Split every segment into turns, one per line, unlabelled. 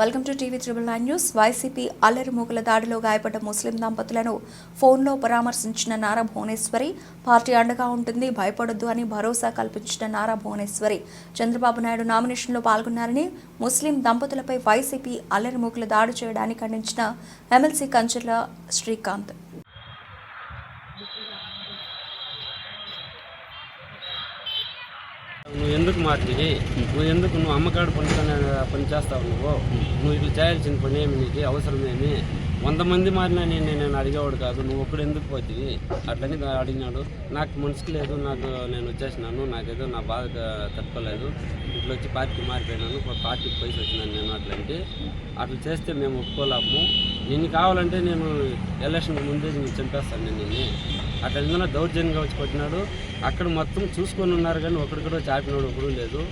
Welcome to TV triple nine news YCP అల్లరి మూకల దాడిలో గాయపడ్డ ముస్లిం దంపతులను ఫోన్లో పరామర్శించిన నారా భువనేశ్వరి పార్టీ అండగా ఉంటుంది భయపడొద్దు అని భరోసా కల్పించిన నారా భువనేశ్వరి. చంద్రబాబు నాయుడు నామినేషన్లో పాల్గొన్నారని ముస్లిం దంపతులపై వైసీపీ అల్లరి మూకల దాడి చేయడాన్ని ఖండించిన ఎమ్మెల్సీ కంచర్ల శ్రీకాంత్.
నువ్వు ఎందుకు మార్చి నువ్వు ఎందుకు నువ్వు అమ్మకాడు పనితోనే పని చేస్తావు నువ్వు? నువ్వు ఇట్లా చేయాల్సిన పని ఏమి నీకు? అవసరమేమి? వంద మంది మారినా నేను నేను అడిగేవాడు కాదు నువ్వు ఒక్కడు ఎందుకు పోతివి అట్లని అడిగినాడు. నాకు మనసుకు లేదు నాకు నేను వచ్చేసినాను నాకేదో నా బాధ తట్టుకోలేదు. ఇట్లా వచ్చి పార్టీ మారిపోయినాను పార్టీకి పైసి వచ్చినాను నేను అట్లంటే. అట్లా చేస్తే మేము ఒప్పుకోలేము. నేను కావాలంటే నేను ఎలక్షన్ ముందే నేను చంపేస్తాను నేను నిన్ను అక్కడ ఏదైనా దౌర్జన్యంగా వచ్చి కొట్టినాడు అక్కడ మొత్తం చూసుకొని ఉన్నారు కానీ ఒకడు కూడా చాపినాడు ఒకడు లేదు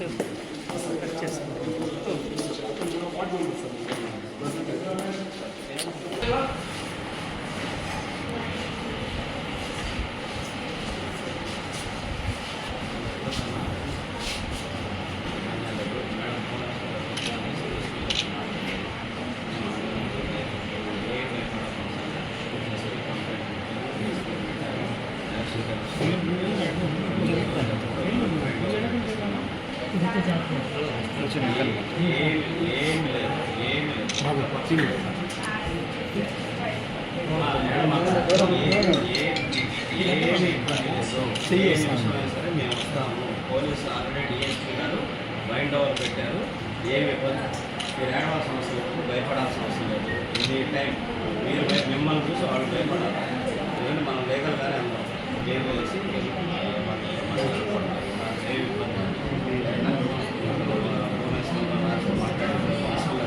Thank you. Police already DSP గారు మైండ్ ఓవర్ పెట్టారు ఏమి ఇబ్బంది మీరు ఏడవాల్సిన అవసరం లేదు భయపడాల్సిన అవసరం లేదు ఎనీ టైం మీరు మిమ్మల్ని చూసి వాళ్ళు భయపడాలి మనం లీగల్గానే ఉన్నాం ఏం వేసి ఏమి ఇబ్బంది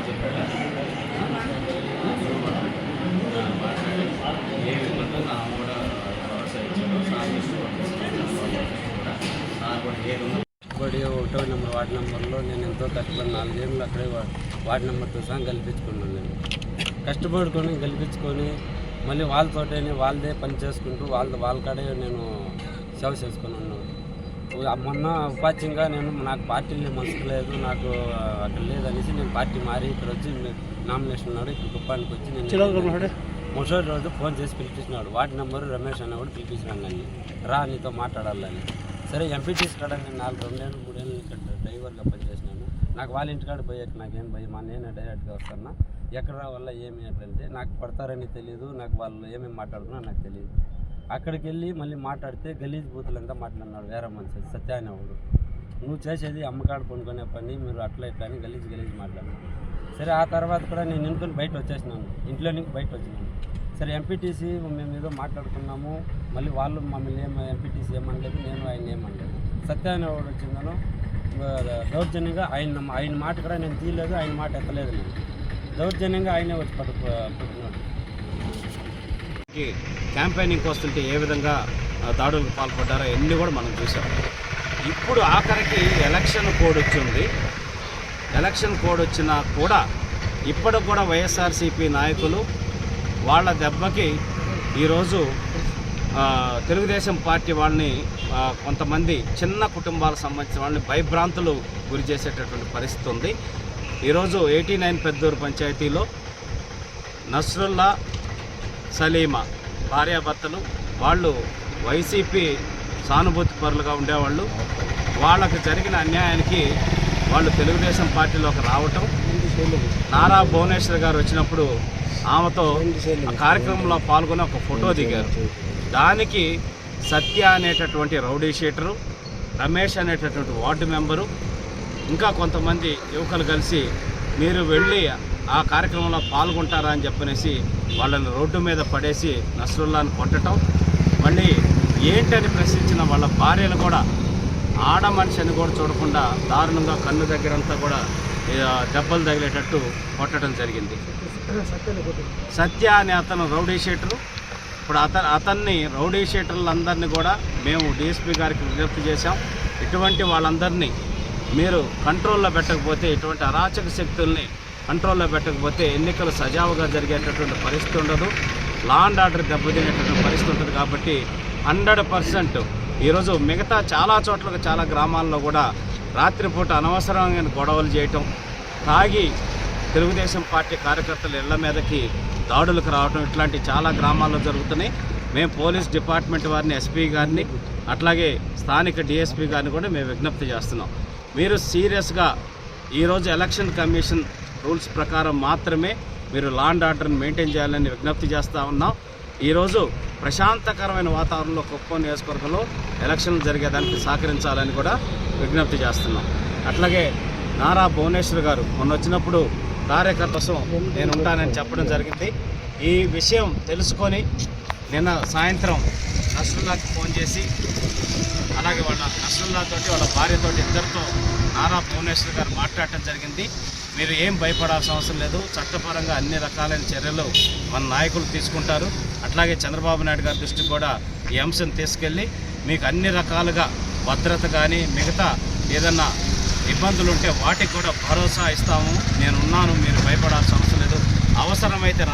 చెప్పాడా మాట్లాడి ఏమి నా కూడా
ఒకటో నెంబర్ వార్డు నెంబర్లో నేను ఎంతో కష్టపడి నాలుగేళ్ళు అక్కడే వా- వార్డు నెంబర్తో సహా కల్పించుకున్నాను నేను. కష్టపడుకొని గెలిపించుకొని మళ్ళీ వాళ్ళతోటే వాళ్ళదే పని చేసుకుంటూ వాళ్ళ వాళ్ళకాడే నేను సేవ చేసుకొని ఉన్నాను. మొన్న ఉపాధ్యంగా నేను నాకు పార్టీ మనసు లేదు నాకు అక్కడ లేదనేసి నేను పార్టీ మారి ఇక్కడ వచ్చి నామినేషన్ ఉన్నాడు ఇక్కడ కుప్పానికి వచ్చి నేను ముసలి రోజు ఫోన్ చేసి పిలిపించినాడు వాటి నెంబరు రమేష్ అన్నవాడు పిలిపించినాడు నన్ను రా నీతో మాట్లాడాలని. సరే ఎంపీటీస్ కాడ నేను నాలుగు రెండేళ్ళు మూడేళ్ళు ఇక్కడ డ్రైవర్గా పనిచేసినాను నాకు వాళ్ళ ఇంటికాడ పోయాక నాకేం భయం. మా నేను డైరెక్ట్గా వస్తాను? ఎక్కడ వల్ల ఏమి అట్లంటే నాకు పడతారని తెలియదు నాకు వాళ్ళు ఏమేమి మాట్లాడుకున్నా నాకు తెలియదు అక్కడికి వెళ్ళి మళ్ళీ మాట్లాడితే గలీజ్ బూతులంతా మాట్లాడినాడు వేరే మనిషి సత్య అనేవాడు నువ్వు చేసేది అమ్మకాడు కొనుక్కునే పని మీరు అట్లా ఇట్లా అని గలీజ్ గలీజ్ మాట్లాడినాడు సరే ఆ తర్వాత కూడా నేను ఇంట్లో బయట వచ్చేసినాను. ఇంట్లో నుంచి బయట వచ్చినాను. సరే ఎంపీటీసీ మేము ఏదో మాట్లాడుకున్నాము మళ్ళీ వాళ్ళు మమ్మల్ని ఏం ఎంపీటీసీ ఏమనలేదు నేను ఆయన ఏమనలేదు. సత్య అనేవాడు వచ్చిందను దౌర్జన్యంగా ఆయన ఆయన మాట కూడా నేను తీయలేదు ఆయన మాట ఎత్తలేదు నేను. దౌర్జన్యంగా ఆయనే వచ్చి పట్టు పుట్టినాడు
క్యాంపెయినింగ్ వస్తుంటే ఏ విధంగా దాడులకు పాల్పడ్డారో ఎన్ని కూడా మనం చూసాం. ఇప్పుడు ఆఖరికి ఎలక్షన్ కోడ్ వచ్చింది. ఎలక్షన్ కోడ్ వచ్చినా కూడా ఇప్పటికి కూడా వైఎస్ఆర్సీపీ నాయకులు వాళ్ళ దెబ్బకి ఈరోజు తెలుగుదేశం పార్టీ వాళ్ళని కొంతమంది చిన్న కుటుంబాలకు సంబంధించిన వాళ్ళని భయభ్రాంతులు గురి చేసేటటువంటి పరిస్థితి ఉంది. ఈరోజు ఎయిటీ నైన్ పెద్దూరు పంచాయతీలో నస్రుల్లా సలీమా భార్యాభర్తలు వాళ్ళు వైసీపీ సానుభూతి పరులుగా ఉండేవాళ్ళు. వాళ్ళకు జరిగిన అన్యాయానికి వాళ్ళు తెలుగుదేశం పార్టీలోకి రావటం. నారా భువనేశ్వర్ గారు వచ్చినప్పుడు ఆమెతో ఆ కార్యక్రమంలో పాల్గొని ఒక ఫోటో దిగారు. దానికి సత్య అనేటటువంటి రౌడీ షీటరు రమేష్ అనేటటువంటి వార్డు మెంబరు ఇంకా కొంతమంది యువకులు కలిసి మీరు వెళ్ళి ఆ కార్యక్రమంలో పాల్గొంటారా అని చెప్పనేసి వాళ్ళని రోడ్డు మీద పడేసి నస్రుల్లాని కొట్టడం మళ్ళీ ఏంటని ప్రశ్నించిన వాళ్ళ భార్యలు కూడా ఆడ మనిషిని కూడా చూడకుండా దారుణంగా కన్ను దగ్గరంతా కూడా దెబ్బలు తగిలేటట్టు కొట్టడం జరిగింది. సత్య అనే అతను రౌడీ షీటరు. ఇప్పుడు అత అతన్ని రౌడీ షీటర్లందరినీ కూడా మేము డిఎస్పీ గారికి విజ్ఞప్తి చేశాం. ఇటువంటి వాళ్ళందరినీ మీరు కంట్రోల్లో పెట్టకపోతే ఇటువంటి అరాచక శక్తుల్ని కంట్రోల్లో పెట్టకపోతే ఎన్నికలు సజావుగా జరిగేటటువంటి పరిస్థితి ఉండదు. లా అండ్ ఆర్డర్ దెబ్బతినేటటువంటి పరిస్థితి ఉంటుంది కాబట్టి హండ్రెడ్ పర్సెంట్ ఈరోజు మిగతా చాలా చోట్ల చాలా గ్రామాల్లో కూడా రాత్రిపూట అనవసరమైన గొడవలు చేయటం తాగి తెలుగుదేశం పార్టీ కార్యకర్తల ఇళ్ళ మీదకి దాడులకు రావడం ఇట్లాంటి చాలా గ్రామాల్లో జరుగుతున్నాయి. మేము పోలీస్ డిపార్ట్మెంట్ వారిని ఎస్పీ గారిని అట్లాగే స్థానిక డిఎస్పీ గారిని కూడా మేము విజ్ఞప్తి చేస్తున్నాం. మీరు సీరియస్గా ఈరోజు ఎలక్షన్ కమిషన్ రూల్స్ ప్రకారం మాత్రమే మీరు లా అండ్ ఆర్డర్ని మెయింటైన్ చేయాలని విజ్ఞప్తి చేస్తూ ఉన్నాం. ఈరోజు ప్రశాంతకరమైన వాతావరణంలో కుప్పం నియోజకవర్గంలో ఎలక్షన్లు జరిగేదానికి సహకరించాలని కూడా విజ్ఞప్తి చేస్తున్నాం. అట్లాగే నారా భువనేశ్వర్ గారు మొన్న వచ్చినప్పుడు కార్యకర్త కోసం నేను ఉంటానని చెప్పడం జరిగింది. ఈ విషయం తెలుసుకొని నిన్న సాయంత్రం నస్రుల్లాకి ఫోన్ చేసి అలాగే వాళ్ళ నస్రుల్లాతోటి వాళ్ళ భార్యతోటి ఇద్దరితో నారా భువనేశ్వర్ గారు మాట్లాడటం జరిగింది. మీరు ఏం భయపడాల్సిన అవసరం లేదు. చట్టపరంగా అన్ని రకాలైన చర్యలు మన నాయకులు తీసుకుంటారు. అట్లాగే చంద్రబాబు నాయుడు గారి దృష్టికి కూడా ఈ అంశం తీసుకెళ్ళి మీకు అన్ని రకాలుగా భద్రత కానీ మిగతా ఏదన్నా ఇబ్బందులు ఉంటే వాటికి కూడా భరోసా ఇస్తాము. నేను ఉన్నాను మీరు భయపడాల్సిన అవసరం లేదు. అవసరమైతే రా